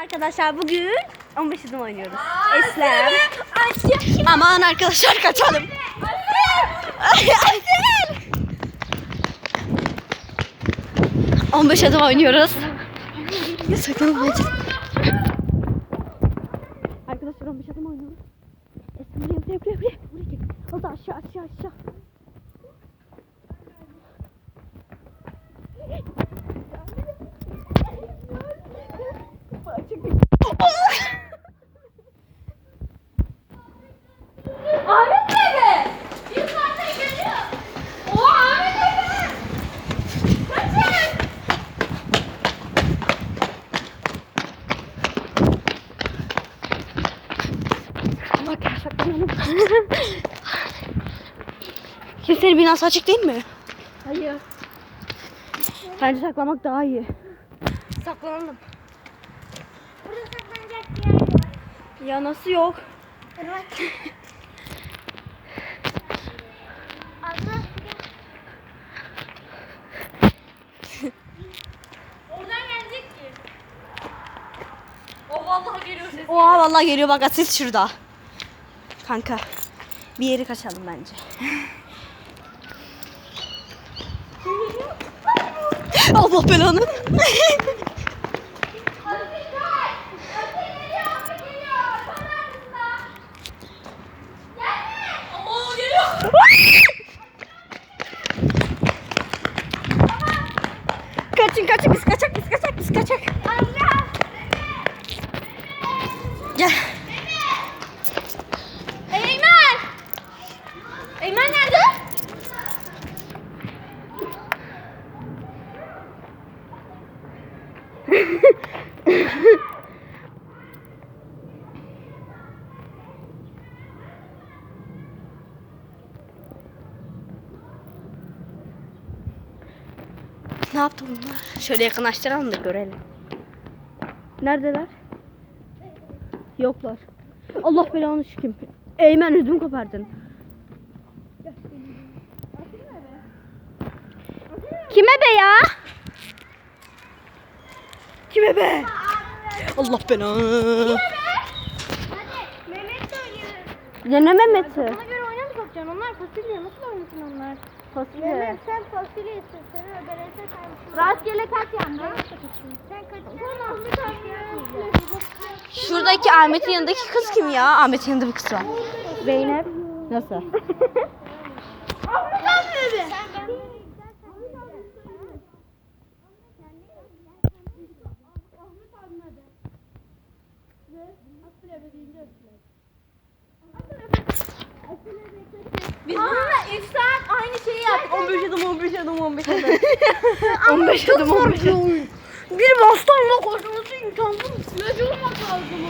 Arkadaşlar bugün 15 adım oynuyoruz. Eslem. Aman arkadaşlar kaçalım. Ayşe. 15 adım oynuyoruz. Ya sakın olmayacak. Arkadaşlar 15 adım oynuyoruz. Eslem buraya buraya buraya buraya. Buraya gel. Hadi aşağı aşağı aşağı. Ahmet nerede? Yukarıda geliyor. O Ahmet nerede? Kaçın. Allah saklanalım. Kimsenin binası açık değil mi? Hayır. Bence saklamak daha iyi. Saklanalım. Burada saklanacak bir yer var. Ya nasıl yok? Evet. Abla. Oradan gelecek ki. O vallahi geliyor ses. Oha vallahi geliyor bak Asil şurada. Kanka bir yeri kaçalım bence. Allah belanı. kaçın kaçın biz kaçak biz kaçak biz kaçak. Gel. Eymen! Eymen nerede? Ne yaptı bunlar? Şöyle yakınlaştıralım da görelim. Neredeler? Yoklar. Allah belanı şüküm. Eymen ödüm kopardın. Kime be ya? Kime be? Allah belanı. Hadi Mehmet de oynuyor. Ya ne Mehmet'i? Ona göre oyuna mı sokacaksın? Onlar fasulye. Nasıl oynasın onlar? Fasulye. sen fasulye istiyorsun. Seni öbelese saymışım. Rastgele kaç yandı? Sen kaç Şuradaki Ahmet'in yanındaki kız kim ya? Ahmet'in yanında bir kız var. Zeynep. Nasıl? Ahmet abi. Biz bununla ilk saat aynı şeyi yaptık. 15 adım 15 adım 15 adım. 15 adım 15 adım. Bir bastonla koşması imkansız. Süreci olmak lazım.